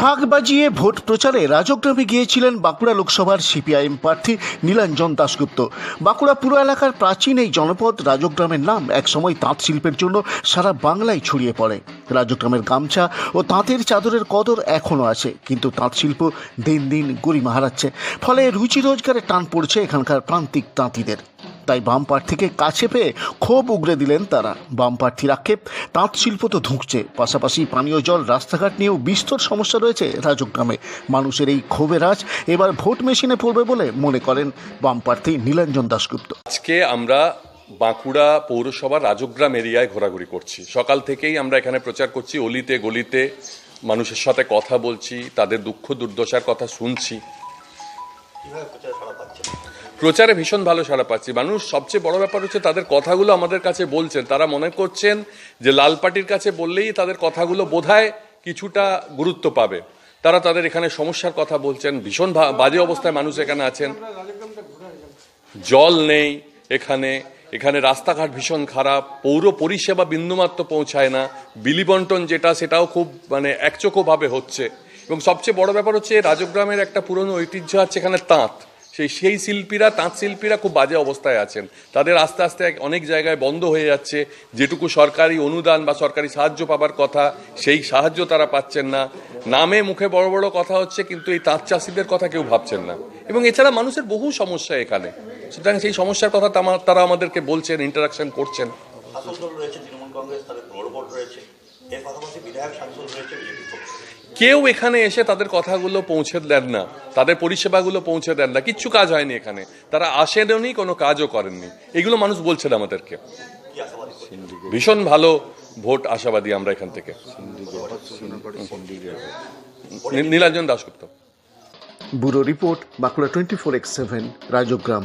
ফাঁক বাজিয়ে ভোট প্রচারে রাজগ্রামে গিয়েছিলেন বাঁকুড়া লোকসভার সিপিআইএম প্রার্থী নীলাঞ্জন দাশগুপ্ত। বাঁকুড়া পুরো এলাকার প্রাচীন এই জনপদ রাজগ্রামের নাম একসময় তাঁত শিল্পের জন্য সারা বাংলায় ছড়িয়ে পড়ে। রাজগ্রামের গামছা ও তাঁতের চাদরের কদর এখনও আছে, কিন্তু তাঁত শিল্প দিন দিন গরিমা হারাচ্ছে ফলে রুচি রোজগারের টান পড়ছে এখানকার প্রান্তিক তাঁতিদের। তাই বাম প্রার্থীকে কাছে পেয়ে ক্ষোভ উগরে দিলেন তারা। বাম প্রার্থীর আক্ষেপ তাঁত শিল্প তো ধুঁকছে। পাশাপাশি পানীয় জল রাস্তাঘাট নিয়েও বিস্তর সমস্যা রয়েছে রাজগ্রামে মানুষের এই ক্ষোভের আজ এবার ভোট মেশিনে পড়বে বলে মনে করেন বাম প্রার্থী নীলাঞ্জন দাশগুপ্ত। আজকে আমরা বাঁকুড়া পৌরসভার রাজগ্রাম এরিয়ায় ঘোরাঘুরি করছি। সকাল থেকেই আমরা এখানে প্রচার করছি অলিতে গলিতে মানুষের সাথে কথা বলছি তাদের দুঃখ দুর্দশার কথা শুনছি। প্রচারে ভীষণ ভালো সাড়া পাচ্ছি। মানুষ, সবচেয়ে বড় ব্যাপার হচ্ছে তাদের কথাগুলো আমাদের কাছে বলছেন। তারা মনে করছেন যে লাল পার্টির কাছে বললেই তাদের কথাগুলো বোধহয় কিছুটা গুরুত্ব পাবে। তারা তাদের এখানে সমস্যার কথা বলছেন। ভীষণ বাজে অবস্থায় মানুষ এখানে আছেন। জল নেই এখানে। এখানে রাস্তাঘাট ভীষণ খারাপ। পৌর পরিষেবা বিন্দুমাত্র পৌঁছায় না। বিলি বন্টন যেটা, সেটাও খুব মানে একচোখোভাবে হচ্ছে। এবং সবচেয়ে বড় ব্যাপার হচ্ছে রাজগ্রামের একটা পুরনো ঐতিহ্য আছে, এখানে তাঁত। সেই সেই শিল্পীরা, তাঁত শিল্পীরা খুব বাজে অবস্থায় আছেন। তাদের আস্তে আস্তে অনেক জায়গায় বন্ধ হয়ে যাচ্ছে। যেটুকু সরকারি অনুদান বা সরকারি সাহায্য পাবার কথা, সেই সাহায্য তারা পাচ্ছেন না। নামে মুখে বড় বড় কথা হচ্ছে, কিন্তু এই তাঁত চাষিদের কথা কেউ ভাবছেন না। এবং এছাড়া মানুষের বহু সমস্যা এখানে। সুতরাং সেই সমস্যার কথা তারা আমাদেরকে বলছেন ইন্টারাকশন করছেন। কেউ এখানে এসে তাদের কথাগুলো পৌঁছে দেন না, তাদের পরিষেবাগুলো পৌঁছে দেন না, কিচ্ছু কাজ হয়নি এখানে। তারা আসেননি, কোনো কাজও করেননি। এগুলো মানুষ বলছেন আমাদেরকে? ভীষণ ভালো ভোট আশাবাদী আমরা এখান থেকে। Nilanjan Dasgupta. Bureau report, Bankura twenty four X seven, Rajgram.